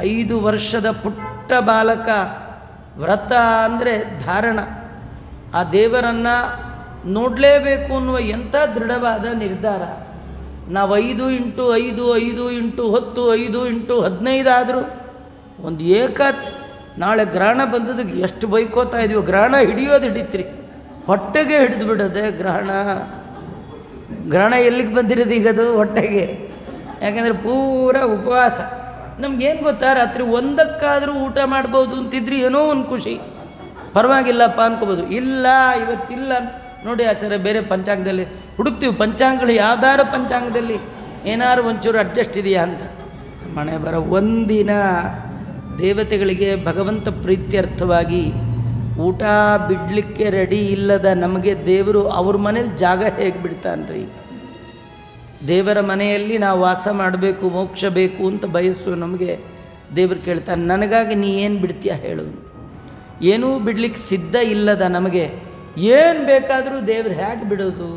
ಐದು ವರ್ಷದ ಪುಟ್ಟ ಬಾಲಕ, ವ್ರತ ಅಂದರೆ ಧಾರಣ. ಆ ದೇವರನ್ನು ನೋಡಲೇಬೇಕು ಅನ್ನುವ ಎಂಥ ದೃಢವಾದ ನಿರ್ಧಾರ. ನಾವು ಐದು ಇಂಟು ಐದು ಐದು ಇಂಟು ಹತ್ತು, ಐದು ಇಂಟು ಹದಿನೈದು ಆದರೂ ಒಂದು ಏಕಾಚ್ ನಾಳೆ ಗ್ರಹಣ ಬಂದದಕ್ಕೆ ಎಷ್ಟು ಬೈಕೋತಾ ಇದೀವಿ, ಗ್ರಹಣ ಹಿಡಿಯೋದು ಹಿಡಿತ್ರಿ. ಹೊಟ್ಟೆಗೆ ಹಿಡಿದು ಬಿಡೋದೆ ಗ್ರಹಣ. ಗ್ರಹಣ ಎಲ್ಲಿಗೆ ಬಂದಿರೋದು ಈಗ ಅದು ಹೊಟ್ಟೆಗೆ. ಯಾಕೆಂದರೆ ಪೂರ ಉಪವಾಸ. ನಮ್ಗೇನು ಗೊತ್ತಾ, ರಾತ್ರಿ ಒಂದಕ್ಕಾದರೂ ಊಟ ಮಾಡ್ಬೋದು ಅಂತಿದ್ರೆ ಏನೋ ಒಂದು ಖುಷಿ. ಪರವಾಗಿಲ್ಲಪ್ಪ ಅನ್ಕೋಬೋದು. ಇಲ್ಲ, ಇವತ್ತಿಲ್ಲ. ನೋಡಿ ಆಚಾರ್ಯ, ಬೇರೆ ಪಂಚಾಂಗದಲ್ಲಿ ಹುಡುಕ್ತೀವಿ. ಪಂಚಾಂಗಗಳು ಯಾವ್ದಾರು ಪಂಚಾಂಗದಲ್ಲಿ ಏನಾದ್ರು ಒಂಚೂರು ಅಡ್ಜಸ್ಟ್ ಇದೆಯಾ ಅಂತ. ಮನೆ ಬರ ಒಂದಿನ ದೇವತೆಗಳಿಗೆ ಭಗವಂತ ಪ್ರೀತ್ಯರ್ಥವಾಗಿ ಊಟ ಬಿಡಲಿಕ್ಕೆ ರೆಡಿ ಇಲ್ಲದ ನಮಗೆ ದೇವರು ಅವ್ರ ಮನೇಲಿ ಜಾಗ ಹೇಗೆ ಬಿಡ್ತಾನ್ರಿ? ದೇವರ ಮನೆಯಲ್ಲಿ ನಾವು ವಾಸ ಮಾಡಬೇಕು, ಮೋಕ್ಷ ಬೇಕು ಅಂತ ಬಯಸು ನಮಗೆ ದೇವರು ಕೇಳ್ತಾನೆ, ನನಗಾಗಿ ನೀ ಏನು ಬಿಡ್ತೀಯ ಹೇಳು. ಏನೂ ಬಿಡ್ಲಿಕ್ಕೆ ಸಿದ್ಧ ಇಲ್ಲದ ನಮಗೆ ಏನು ಬೇಕಾದರೂ ದೇವ್ರು ಹೇಗೆ ಬಿಡೋದು?